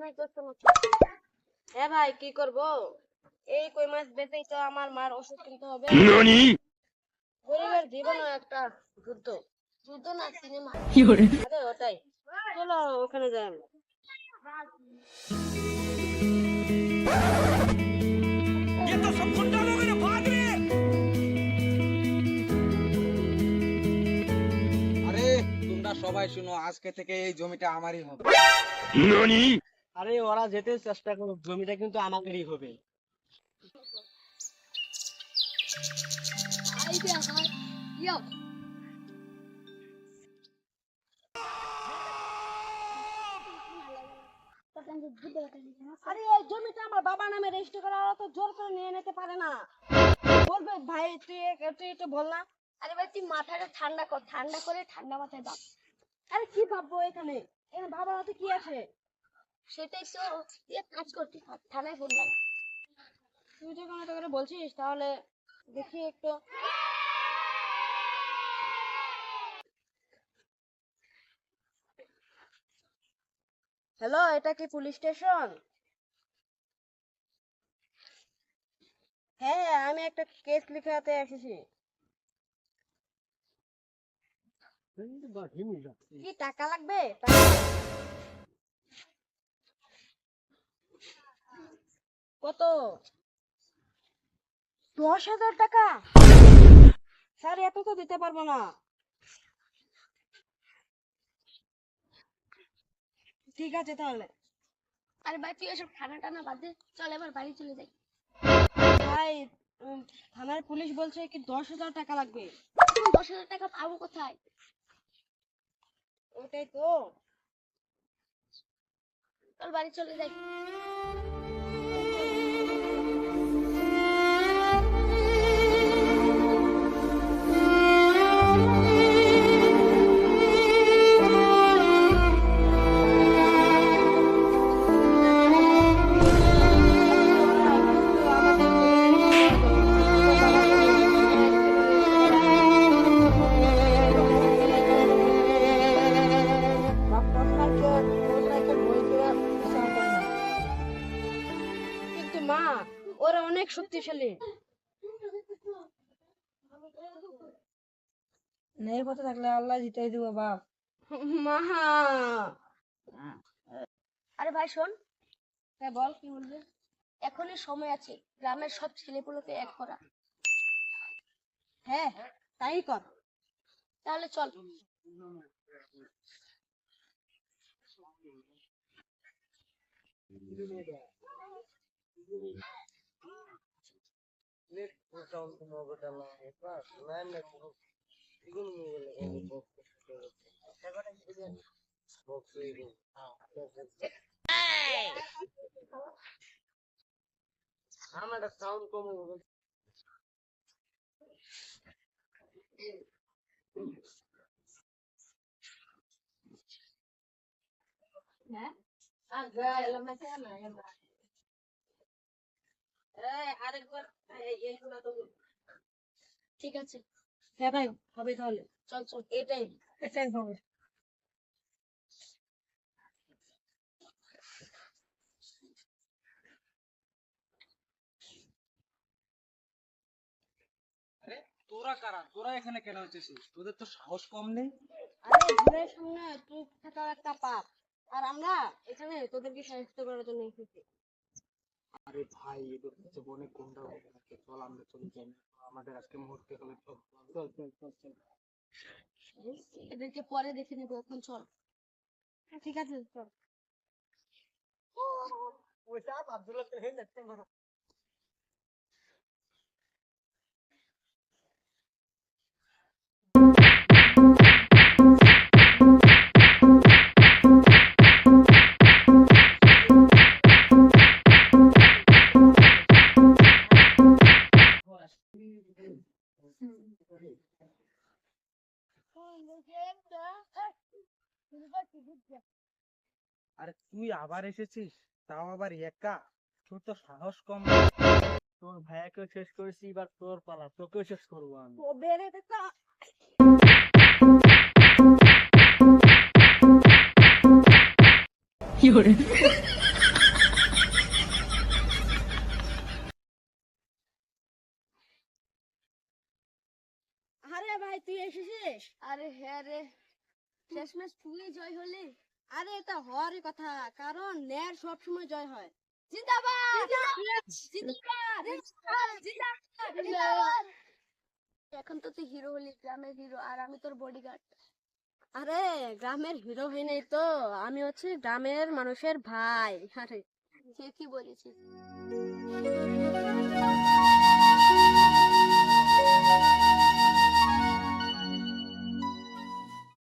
নাই হ্যাঁ ভাই কি করব? এই কই মাছ বেচেই তো আমার মার ওষুধ কিনতে হবে। গরিবের জীবনও একটা যুদ্ধ। যুদ্ধ না সিনেমা। আরে ওটাই। চলো ওখানে যাই আমরা। আরে তোমরা সবাই শুনো আজকে থেকে এই জমিটা আমারই হবে। আরে ওরা যেতে চেষ্টা করুক, জমিটা কিন্তু আমাদেরই হবে। আরে এই জমিটা আমার বাবা নামে রেজিস্টার করা তো জোর করে নিয়ে নিতে পারে না। বলবে, ভাই, তুই তুই একটু বল না। আরে ভাই, তুই মাথাটা ঠান্ডা কর, ঠান্ডা করে ঠান্ডা মাথায় ভাব। আরে কি ভাববো এখানে? এখানে বাবার হাতে কি আছে? সেটাই তো কাজ কর তুই থানায় ফোন লাগা তুই যখন এটা করে বলছিস তাহলে দেখি একটু। হ্যালো এটা কি পুলিশ স্টেশন হ্যাঁ আমি একটা কেস লিখাতে এসেছি। কি টাকা লাগবে? টাকা? কত? দশ হাজার টাকা? স্যার এত তো দিতে পারব না। ঠিক আছে তাহলে। আরে ভাই তুই এসব ঠান্ডা টানা বাদ দে। চল এবার বাড়ি চলে যাই। ভাই থানার পুলিশ বলছে কি দশ হাজার টাকা লাগবে। দশ হাজার টাকা পাবো কোথায়? ওটাই তো। চল বাড়ি চলে যাই। শক্তিশালী নেই পথে থাকলে আল্লাহ জিতাই দিব বাপ। মা। আরে ভাই শোন। হ্যাঁ বল কি বলবে? এখনই সময় আছে গ্রামের সব ছেলেগুলোকে এক করা। হ্যাঁ তাই কর। তাহলে চল। আমার সাউন্ড কমে এই, আরেকবার এই, এইগুলো তো ঠিক আছে। হ্যাঁ ভাই হবে তাহলে। চল চল এটাই। এটাই হবে। তোরা কারা? তোরা এখানে কেন হচ্ছিস তোদের তো সাহস কম নেই। আরে ঘুরের সামনে তুই থাকা একটা পাপ। আর আমরা এখানে তোদেরকে সাহায্য করার জন্য এসেছি। ভাই এদের কাছে অনেক গুন্ডা হয়ে গেছে চল আমরা চলে যাই আমাদের আজকে মুহূর্তে হলে চল চল চল চল চল এদেরকে পরে দেখে নেব এখন চল। হ্যাঁ, ঠিক আছে চল। ওইটা আব্দুল্লাহ হয়ে যাচ্ছে আরে তুই আবার এসেছিস? তাও আবার একা? তোর তো সাহস কম। তোর ভাইয়াকেও শেষ করেছি, এবার তোর পালা। তোকেও শেষ করব আমি। কি করে রে ভাই তুই এসেছিস? আরে হ্যাঁ রে। শেষমেশ তুই জয় হলি। আরে এটা হওয়ারই কথা কারণ ন্যায়ের সবসময় জয় হয়। জিন্দাবাদ! জিন্দাবাদ! জিন্দাবাদ! এখন তো তুই হিরো হলি গ্রামের হিরো আর আমি তোর বডিগার্ড আরে গ্রামের হিরো হই নাই তো আমি হচ্ছে গ্রামের মানুষের ভাই। আরে। ঠিকই বলেছিস।